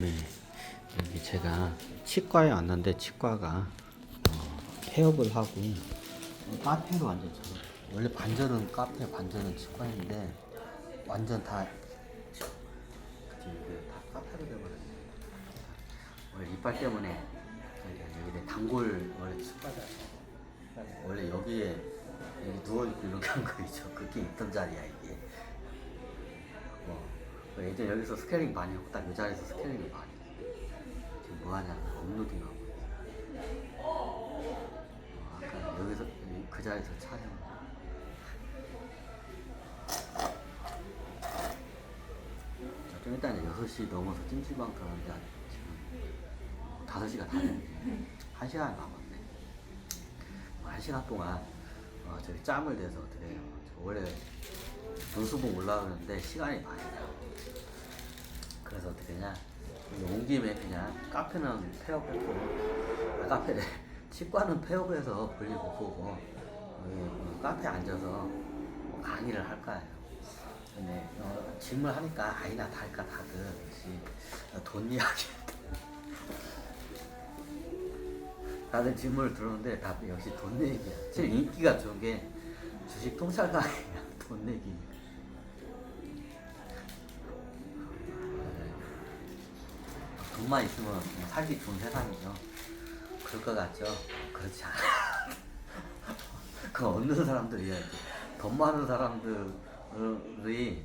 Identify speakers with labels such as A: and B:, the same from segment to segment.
A: 네, 여기 제가 치과에 왔는데 치과가 어, 폐업을 하고 어, 카페로 완전 저 원래 반전은 카페 반전은 치과인데 완전 다 이게 다 카페로 돼버렸네. 원래 이빨 때문에 여기 단골 원래 치과다. 원래 여기에 여기 누워 있고 이렇게 한 거 있죠. 그게 있던 자리야 이게. 어, 예전 여기서 스케일링 많이 하고 딱 이 자리에서 스케일링을 많이 해. 지금 뭐 하냐? 업로딩 하고 어, 아까 여기서 여기 그 자리에서 촬영. 자, 좀 이제 6시 넘어서 찜질방 가는데 지금 5시가 다 됐는데 1시간 남았네. 1시간 동안 어, 저기 짬을 대서 어떻게 해요? 저 원래 눈수봉 올라오는데 시간이 많이 나요 그래서 어떻게 여기 온 김에 그냥 카페는 폐업했고 아, 카페래 치과는 폐업해서 볼일 못 보고 여기 뭐 카페 앉아서 뭐 강의를 할 거예요 근데 어, 질문 하니까 아이나 다 할까 다들. 역시 돈 이야기. 다들 질문을 들었는데 다 역시 돈 얘기야. 제일 인기가 좋은 게 주식 통찰 강의야 돈 얘기 돈만 있으면 그냥 살기 좋은 세상이죠. 그럴 것 같죠? 그렇지 않아. 그 얻는 사람들이야. 돈 많은 사람들이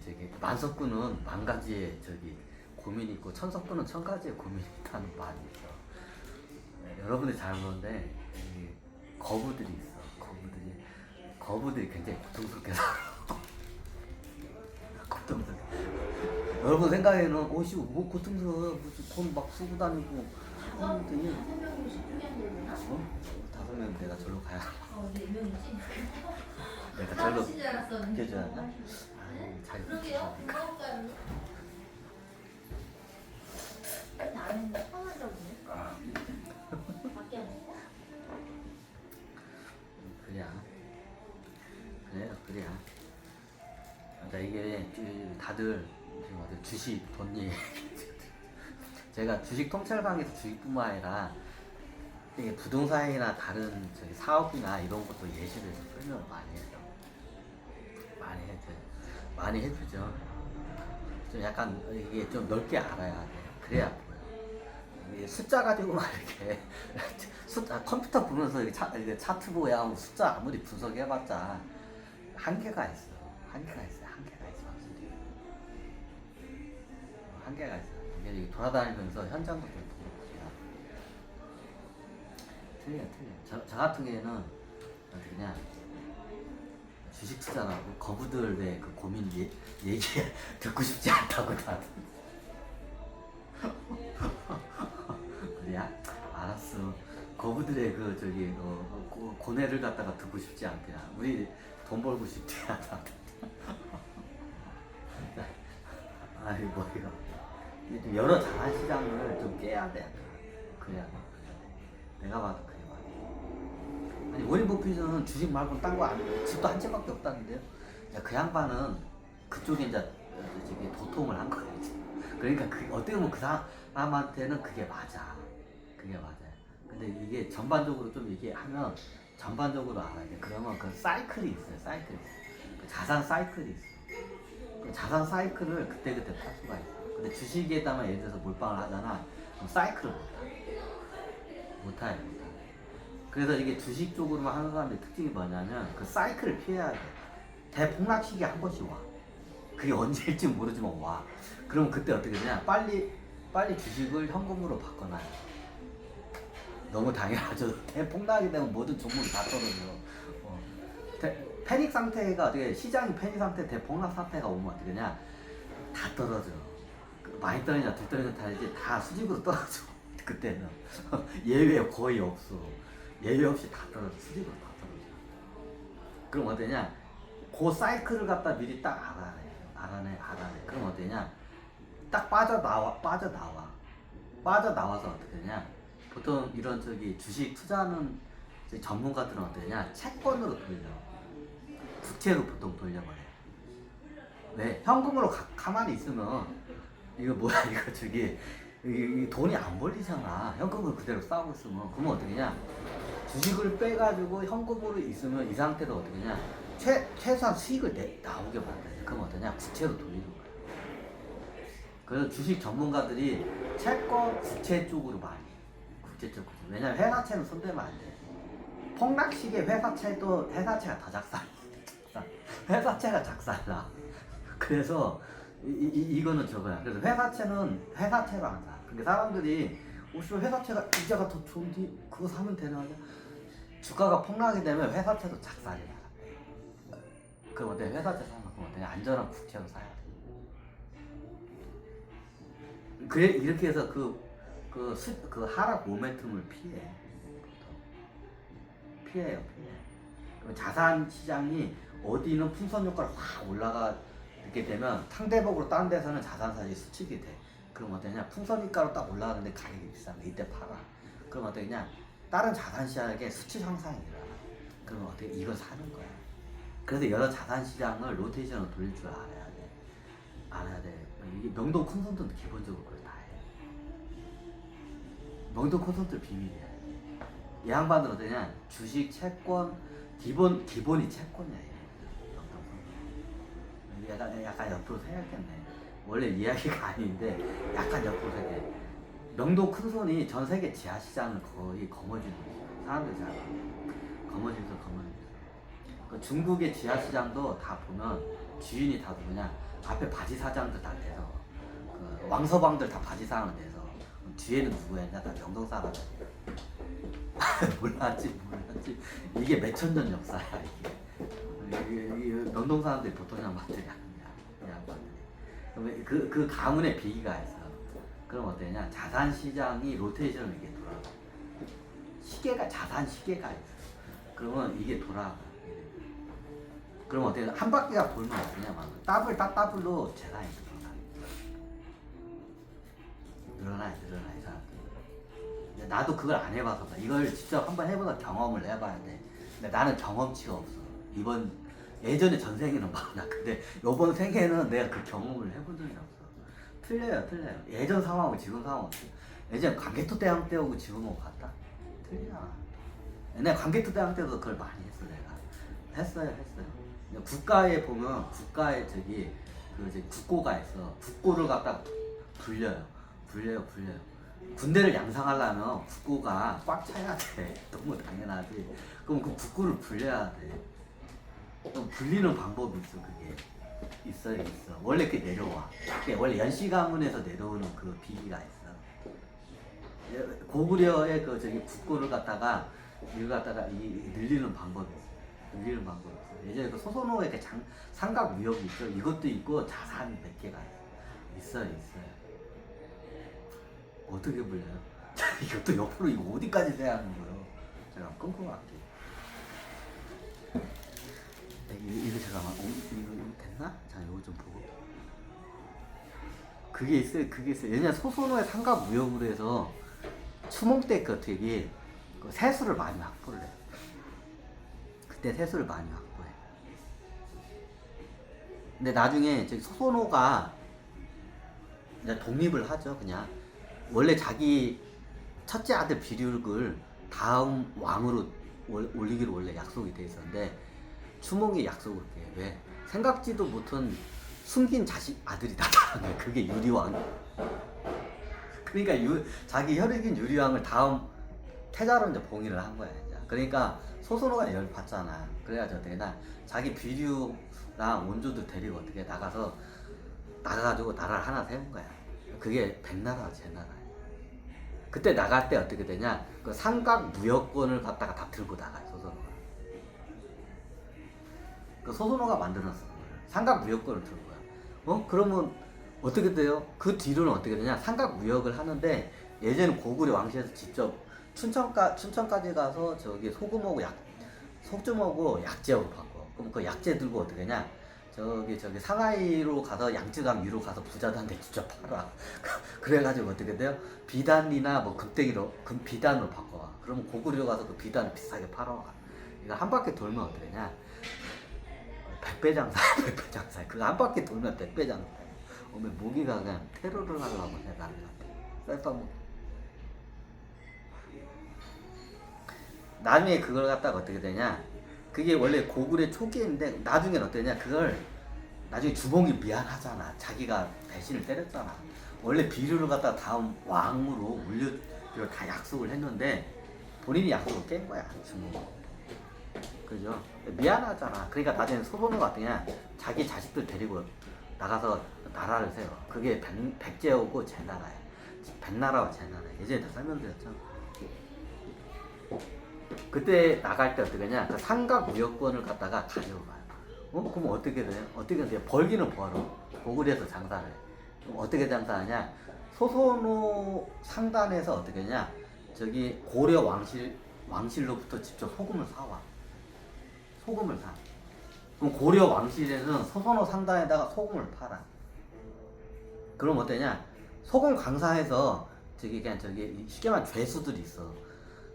A: 저기 만석구는 만 가지의 저기 고민이 있고 천석구는 천 가지의 고민이 있다는 말이 있어. 네, 여러분들이 잘 모르는데 이 거부들이 있어. 거부들이 거부들이 굉장히 고통스럽게 살아. 고통스럽게. 여러분 생각에는 오씨 뭐 고통스러워 무슨 돈막 쓰고 다니고 하더니 어? 다섯 명 내가 절로 가야
B: 어, 네 명이지.
A: 내가 절로. 깨줘야 하나? 아유 잘. 아? 그래야 그래요 그래야 자 이게 그 다들 주식 돈 얘기 제가 주식 통찰 강의에서 주식뿐만 아니라 이게 부동산이나 다른 저기 사업이나 이런 것도 해서 설명을 많이 해요. 많이 해줘요 많이 해주죠. 좀 약간 이게 좀 넓게 알아야 돼. 그래야 보여. 이게 숫자 가지고만 이렇게 숫자 컴퓨터 보면서 이렇게 차트 보야 하고 숫자 아무리 분석해봤자 한계가 있어 한계가 있어. 한계가 있어 한계가 있어 이게 돌아다니면서 현장도 좀 보고 틀려 틀려 저, 저 같은 경우에는 그냥 주식 투자라고 거부들의 그 고민 얘, 얘기 듣고 싶지 않다고 다들. 그래야? 알았어. 거부들의 그 저기 어, 고, 고뇌를 갖다가 듣고 싶지 않대야 우리 돈 벌고 싶대야 다들 아이 뭐 이거 좀 여러 자산 시장을 좀 깨야 돼 그래야 내가 봐도 그래 봐 아니 워린 버핏은 주식 말고 딴거 아니에요. 집도 한 채밖에 없다는데요? 야, 그 양반은 그쪽에 이제 어, 저기 도통을 한 거예요 그러니까 그 어떻게 보면 그 사람한테는 그게 맞아. 그게 맞아요. 근데 이게 전반적으로 좀 얘기하면 전반적으로 알아야 돼. 그러면 그 사이클이 있어요 사이클이 있어요. 그 자산 사이클이 있어 그 자산 사이클을 그때그때 탈 수가 있어. 근데 주식에다만 예를 들어서 몰빵을 하잖아. 그럼 사이클을 못 타. 못 타요. 못 타. 그래서 이게 주식 쪽으로만 하는 사람의 특징이 뭐냐면 그 사이클을 피해야 돼. 대폭락 시기 한 번씩 와. 그게 언제일지 모르지만 와. 그럼 그때 어떻게 되냐? 빨리 빨리 주식을 현금으로 바꿔놔요. 너무 당연하죠. 대폭락이 되면 모든 종목이 다 떨어져. 어. 대- 패닉 상태가 어떻게 시장이 패닉 상태, 대폭락 상태가 오면 어떻게 되냐? 다 떨어져. 그 많이 떨어지냐, 덜 떨어지냐 다르지 다 수직으로 떨어져. 그때는 예외 거의 없어. 예외 없이 다 떨어져. 수직으로 다 떨어져. 그럼 어떠냐? 그 사이클을 갖다 미리 딱 알아내. 알아내, 알아내. 그럼 어떠냐? 딱 빠져나와, 빠져나와. 빠져나와서 어떻게 되냐? 보통 이런 저기 주식 투자하는 이제 전문가들은 어떠냐? 채권으로 돌려. 국채로 보통 돌려버려. 왜? 현금으로 가, 가만히 있으면 이거 뭐야 이거 저기 이, 이 돈이 안 벌리잖아. 현금을 그대로 싸고 있으면 그러면 어떻게 냐 주식을 빼가지고 현금으로 있으면 이 상태로 어떻게 냐 최, 최소한 수익을 내, 나오게 만들어. 그럼 어떠냐? 부채로 돌리는 거야. 그래서 주식 전문가들이 채권 국채 쪽으로 많이 해. 국채 쪽으로. 왜냐면 회사채는 손대면 안 돼. 폭락식의 회사채도 회사채가 더 작살. 회사채가 작살나. 그래서 이, 이, 이거는 저거야. 그래서 회사채는 회사채로 안 사. 그러니까 사람들이 혹시 회사채가 이자가 더 좋은데 그거 사면 되나? 주가가 폭락이 되면 회사채도 작살이 나. 그럼 어때? 회사채 사면 그럼 어때? 안전한 국채로 사야 돼. 그래 이렇게 해서 그, 그, 수, 그 하락 모멘텀을 피해. 피해요, 피해. 그럼 자산 시장이 어디는 풍선 효과를 확 올라가 게 되면 상대적으로 다른 데서는 자산사들이 수축이 돼. 그럼 어떠냐? 풍선 효과로 딱 올라가는데 가격이 비싼데 이때 팔아. 그럼 어떠냐? 다른 자산 시장에 수치 향상이 일어나. 그럼 어떻게 이걸 사는 거야. 그래서 여러 자산 시장을 로테이션으로 돌릴 줄 알아야 돼. 알아야 돼. 이게 명동 콘선트도 기본적으로 그걸 다 해. 명동 콘선트 비밀이야. 이 양반들 어떠냐? 주식, 채권, 기본 기본이 채권이야. 얘. 명동 콘선트. 약간 옆으로 생각했네. 원래 이야기가 아닌데 약간 옆으로 생각해. 명동 큰 손이 전 세계 지하 시장을 거의 거머쥐고 있어. 사람들이 잘. 거머쥐면서 거머쥐면서. 그 중국의 지하 시장도 다 보면 주인이 다 누구냐? 앞에 바지 사장들 다 돼서 그 왕서방들 다 바지 사장을 돼서 뒤에는 누구였냐? 다 명동 사람. 몰랐지 몰랐지. 이게 몇천 년 역사야 이게. 이게, 이게 명동 사람들이 보통 양반들이 아니야. 이 양반들이. 그럼 그, 그 가문의 비기가 있어. 그럼 어떠냐? 자산 시장이 로테이션을 이렇게 돌아가. 시계가 자산 시계가 있어. 그러면 이게 돌아가. 그럼 어떻게 한 바퀴가 돌면 어떠냐면 더블 딱 더블로 재산이 늘어나. 늘어나 늘어나 이 사람들. 근데 나도 그걸 안 해봐서. 이걸 직접 한번 해보다 경험을 해봐야 돼. 근데 나는 경험치가 없어. 이번 예전에 전 생에는 많아. 근데 이번 생에는 내가 그 경험을 해본 적이 없어. 틀려요, 틀려요. 예전 상황하고 지금 상황 어때? 예전 관개토 대왕 때하고 지금하고 같다? 틀리잖아. 옛날 관개토 대왕 때도 그걸 많이 했어, 내가. 했어요, 했어요. 국가에 보면 국가에 저기 그 이제 국고가 있어. 국고를 갖다 불려요. 불려요, 불려요. 군대를 양성하려면 국고가 꽉 차야 돼. 너무 당연하지. 그럼 그 국고를 불려야 돼. 그럼 불리는 방법이 있어, 그게. 있어요, 있어. 원래 그게 내려와. 원래 연씨 가문에서 내려오는 그 비기가 있어. 예, 고구려의 그 저기 국고를 갖다가 이걸 갖다가 이 늘리는 방법이 있어. 늘리는 방법이 있어. 예전에 그 소선호의 그 장, 삼각 무역이 있죠. 이것도 있고 자산이 몇 개가 있어. 있어요, 있어요. 어떻게 불려요? 이것도 옆으로 이거 어디까지 돼야 하는 거예요? 제가 끊고 갈게요. 네, 이거, 잠깐만. 어, 이거, 됐나? 자, 이거 좀 보고. 그게 있어요, 그게 있어요. 왜냐면 소선호의 삼각 무역으로 해서 추몽 때 그 되게 그 세수를 많이 확보를 해. 그때 세수를 많이 확보해. 근데 나중에 저기 소선호가 이제 독립을 하죠, 그냥. 원래 자기 첫째 아들 비륙을 다음 왕으로 올- 올리기로 원래 약속이 돼 있었는데 추몽이 약속을 해. 왜? 생각지도 못한 숨긴 자식 아들이 나타난 거야. 그게 유리왕. 그러니까 유, 자기 혈육인 유리왕을 다음 태자로 이제 봉인을 한 거야. 이제. 그러니까 소선호가 열 받잖아. 그래가지고 나 자기 비류랑 원조들 데리고 어떻게 나가서 나가가지고 나라를 하나 세운 거야. 그게 백나라 제 나라야. 그때 나갈 때 어떻게 되냐? 그 삼각 무역권을 갖다가 다 들고 나가요 소선호가. 그 소선호가. 그거를. 삼각 무역권을 들고 가. 어? 그러면 어떻게 돼요? 그 뒤로는 어떻게 되냐? 삼각 무역을 하는데 예전에 고구려 왕실에서 직접 춘천까 춘천까지 가서 저기 소금하고 약 소금하고 약재하고 바꿔. 그럼 그 약재 들고 어떻게 하냐? 저기 저기 상하이로 가서 양쯔강 위로 가서 부자들한테 직접 팔아. 그래가지고 어떻게 돼요? 비단이나 뭐 금땡이로 금 비단으로 바꿔. 그러면 고구려 가서 그 비단 비싸게 팔아와. 이거 한 바퀴 돌면 어떻게 되냐? 백배 장사, 백배 장사. 그거 한 바퀴 돌면 백배 장사. 오늘 모기가 그냥 테러를 하려고 해가는 것 같아. 쌀밥 먹. 나중에 그걸 갖다가 어떻게 되냐? 그게 원래 고구려 초기인데 나중에는 어떠냐? 그걸 나중에 주몽이 미안하잖아. 자기가 배신을 때렸잖아. 원래 비류를 갖다가 다음 왕으로 올려 다 약속을 했는데 본인이 약속을 깬 거야 주몽. 그죠? 미안하잖아. 그러니까 나중에 소선호가 어떠냐? 자기 자식들 데리고 나가서 나라를 세워. 그게 백, 백제하고 제 나라야. 백나라와 제 나라. 예전에 다 설명드렸죠. 그때 나갈 때 어떻게 하냐? 그 상각 무역권을 갖다가 가져가. 어? 그럼 어떻게 돼? 어떻게 돼? 벌기는 벌어. 고구려에서 장사를 해. 그럼 어떻게 장사하냐? 소선호 상단에서 어떻게 하냐? 저기 고려 왕실 왕실로부터 직접 소금을 사와. 소금을 사. 그럼 고려 왕실에는 소선호 상단에다가 소금을 팔아. 그럼 어떠냐? 소금 강사에서 저기 그냥 저기 쉽게 말하면 죄수들이 있어.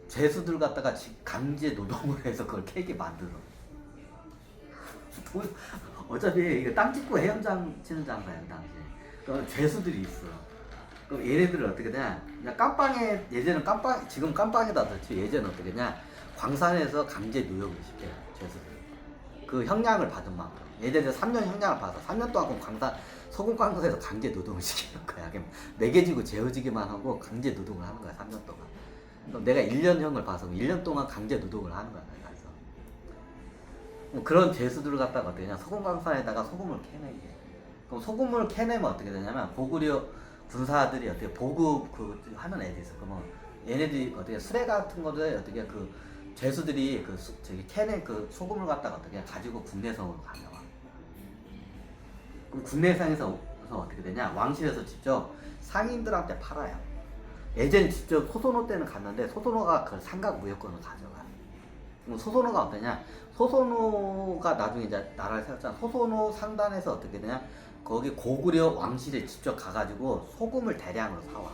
A: 죄수들 갖다가 지- 강제 노동을 해서 그걸 캐게 만들어. 돈- 어차피 이거 땅 짓고 해연장 치는 장사야 그 당시에. 그 죄수들이 있어. 그럼 얘네들은 어떻게 되냐? 그냥 깜빵에 예전은 깜빵 지금 깜빵에다 넣지 예전은 어떻게 되냐? 광산에서 강제 노역을 시켜 죄수들. 그 형량을 받은 만큼. 예전에 3년 형량을 받아 3년 동안 그럼 광산 소금 광산에서 강제 노동을 시키는 거야. 그냥 매개지고 재워지기만 하고 강제 노동을 하는 거야 3년 동안. 그럼 내가 1년형을 봐서 1년 동안 강제 노동을 하는 거야. 그래서 뭐 그런 죄수들을 갖다가 어떻게 되냐? 소금 광산에다가 소금을 캐내게. 그럼 소금을 캐내면 어떻게 되냐면 고구려 군사들이 어떻게 보급 그 하는 애들이 있어. 그러면 얘네들이 어떻게 수레 같은 거를 어떻게 그 죄수들이 그 수, 저기 캐낸 그 소금을 갖다가 어떻게 가지고 국내성으로 가져와. 그럼 국내성에서 어떻게 되냐? 왕실에서 직접 상인들한테 팔아요. 예전에 직접 소선호 때는 갔는데 소선호가 그 삼각 무역권을 가져가. 그럼 소선호가 어떠냐? 소선호가 나중에 이제 나라를 세웠잖아. 소선호 상단에서 어떻게 되냐? 거기 고구려 왕실에 직접 가가지고 소금을 대량으로 사와.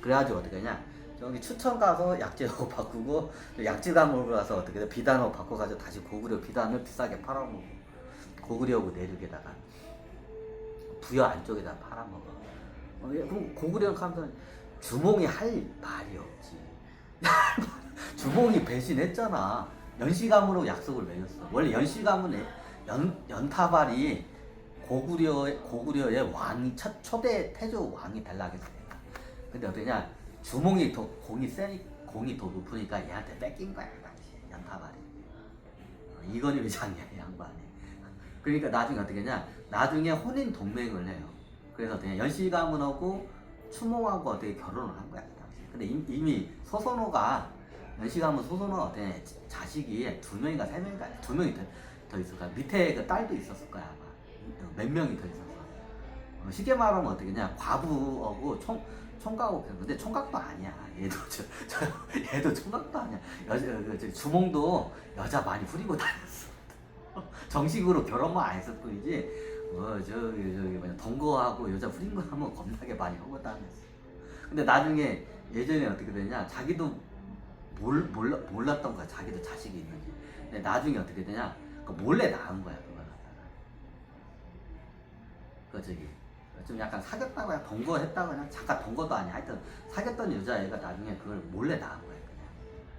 A: 그래가지고 어떻게 하냐? 저기 추천 가서 약재하고 바꾸고 약지감으로 가서 어떻게 돼? 비단하고 바꿔가지고 다시 고구려 비단을 비싸게 팔아먹고 고구려하고 내륙에다가 부여 안쪽에다 팔아먹어. 어, 예, 그럼 고구려 가면 주몽이 할 말이 없지. 주몽이 배신했잖아. 연시감으로 약속을 맺었어. 원래 연시감은 연 연타발이 고구려 고구려의 왕이 첫 초대 태조 왕이 되려고 했어. 근데 어떠냐? 주몽이 더 공이 세니 공이 더 높으니까 얘한테 뺏긴 거야 그 당시 연타발이. 어, 이건희 회장이야 이 양반이. 그러니까 나중에 어떻게 했냐? 나중에 혼인 동맹을 해요. 그래서 그냥 연시 가문하고 추몽하고 어떻게 결혼을 한 거야 그 당시. 근데 임- 이미 소선호가 연시 가문 소선호가 어떻게 자식이 두 명인가 세 명인가 두 명이 더, 더 있을 거야. 밑에 그 딸도 있었을 거야 아마. 몇 명이 더 있었어. 어, 쉽게 말하면 어떻게냐 과부하고 총 총각하고 근데 총각도 아니야. 얘도 저, 저 얘도 총각도 아니야. 여자 그, 저, 주몽도 여자 많이 후리고 다녔어. 정식으로 결혼만 안 했을 뿐이지. 뭐 저기 저기 뭐냐 동거하고 여자 후린 거 하면 겁나게 많이 하고 다녔어. 근데 나중에 예전에 어떻게 되냐 자기도 몰, 몰라, 몰랐던 거야 자기도 자식이 있는지. 근데 나중에 어떻게 되냐 그 몰래 낳은 거야 그걸 갖다가. 그 저기 좀 약간 사귀었다고 해 동거했다고 그냥 잠깐 동거도 아니야. 하여튼 사귀었던 여자애가 나중에 그걸 몰래 낳은 거야 그냥.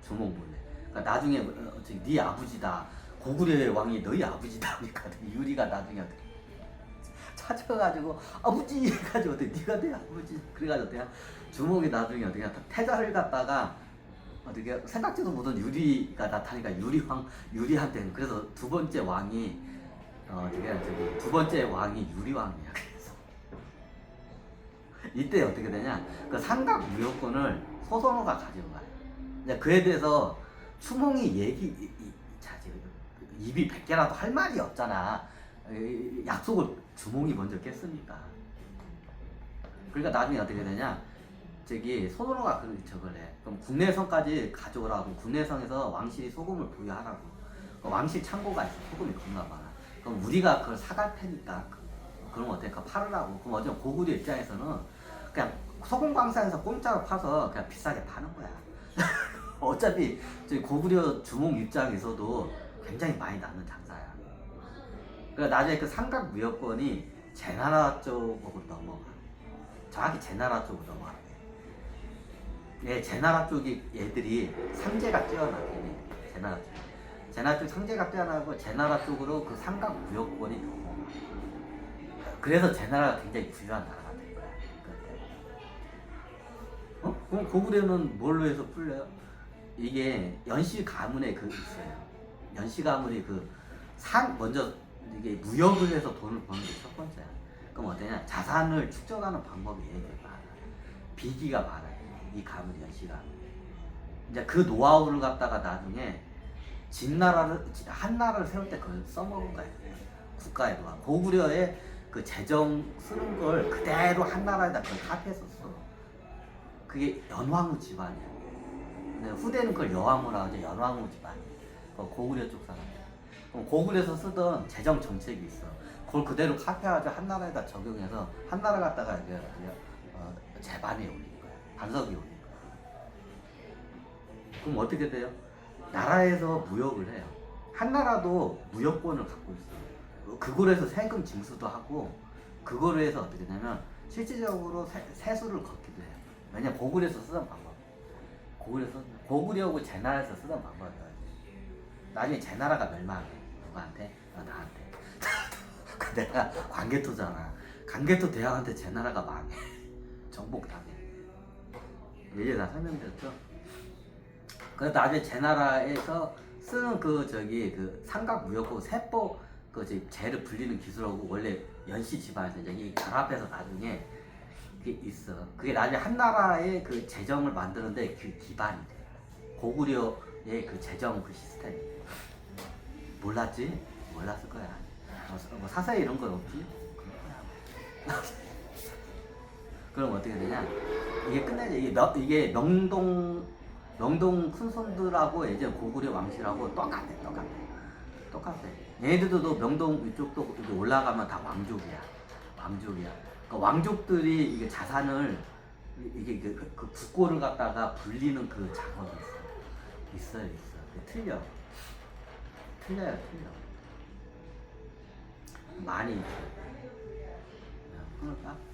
A: 주몽 몰래. 그러니까 나중에 어, 저기 네 아버지다. 고구려의 왕이 너희 아버지다 그러니까 유리가 나중에 어떻게 찾아가지고 아버지 해가지고 어떻게 네가 내 아버지 그래가지고 어떻게 주몽이 나중에 어떻게 태자를 갖다가 어떻게 생각지도 못한 유리가 나타나니까 유리왕 유리한테는 그래서 두 번째 왕이 어 저기 두 번째 왕이 유리왕이야 이때 어떻게 되냐 그 삼각 무역권을 소선호가 가져가요. 이제 그에 대해서 추몽이 얘기 이- 이- 자 지금 입이 백 개라도 할 말이 없잖아. 이- 약속을 주몽이 먼저 깼으니까. 그러니까 나중에 어떻게 되냐 저기 소선호가 그 저걸 해. 그럼 국내성까지 가져오라고 국내성에서 왕실이 소금을 부여하라고. 그 왕실 창고가 있어. 소금이 겁나 많아. 그럼 우리가 그걸 사갈 테니까 그- 그럼? 그 팔으라고. 그럼 어쩌면 고구려 입장에서는 그냥 소금 광산에서 공짜로 파서 그냥 비싸게 파는 거야. 어차피 저희 고구려 주몽 입장에서도 굉장히 많이 남는 장사야. 그러니까 나중에 그 삼각 무역권이 제 나라 쪽으로 넘어가. 정확히 제 나라 쪽으로 넘어가. 예, 제 나라 쪽이 얘들이 상제가 뛰어나긴 해. 제 나라 쪽. 제 나라 쪽 상제가 뛰어나고 제 나라 쪽으로 그 삼각 무역권이 많아. 그래서 제 나라가 굉장히 부유한 나라 어? 그럼 고구려는 뭘로 해서 풀려요? 이게 연시 가문에 그 있어요. 연시 가문이 그산 먼저 이게 무역을 해서 돈을 버는 게 첫 번째야. 그럼 어떠냐? 자산을 축적하는 방법이 되게 많아. 비기가 많아요. 이 가문 연시 가문. 이제 그 노하우를 갖다가 나중에 진 나라를 한 나라를 세울 때 그걸 써먹은 거예요. 국가의 노하우. 고구려의 그 재정 쓰는 걸 그대로 한 나라에다 그걸 카피했었어. 그게 연왕후 집안이야. 근데 후대는 그걸 여왕후라고 하죠. 연왕후 집안이야. 그 고구려 쪽 사람. 그럼 고구려에서 쓰던 재정 정책이 있어. 그걸 그대로 카피해가지고 한나라에다 적용해서 한나라 갖다가 이제 어, 재반에 올린 거야. 반석이 올린 거야. 그럼 어떻게 돼요? 나라에서 무역을 해요. 한나라도 무역권을 갖고 있어. 그걸로 해서 세금 징수도 하고 그걸로 해서 어떻게 되냐면 실질적으로 세, 세수를 해요. 왜냐 고구려에서 쓰던 방법. 고구려에서 고구려하고 제나라에서 쓰던 방법이야. 나중에 제나라가 멸망해. 누구한테? 어, 나한테. 그 내가 관개토잖아. 관개토 대왕한테 제나라가 망해. 정복당해. 예전에 다 설명드렸죠? 그래서 나중에 제나라에서 쓰는 그 저기 그 삼각 무역하고 세법 그 재를 불리는 기술하고 원래 연시 집안에서 이제 이 결합해서 나중에 그게 있어. 그게 나중에 한 나라의 그 재정을 만드는데 그 기반이 돼. 고구려의 그 재정 그 시스템. 몰랐지? 몰랐을 거야. 뭐, 사- 뭐 사사에 이런 건 없지? 그럼 어떻게 되냐? 이게 끝내죠. 이게, 명, 이게 명동 명동 큰손들하고 예전 고구려 왕실하고 똑같아, 똑같아, 똑같아. 얘네들도 명동 이쪽도 올라가면 다 왕족이야, 왕족이야. 그러니까 왕족들이 이게 자산을 이게 그, 그, 그 국고를 갖다가 불리는 그 작업이 있어, 있어. 근데 틀려, 틀려요, 틀려. 많이 있어. 그럴까?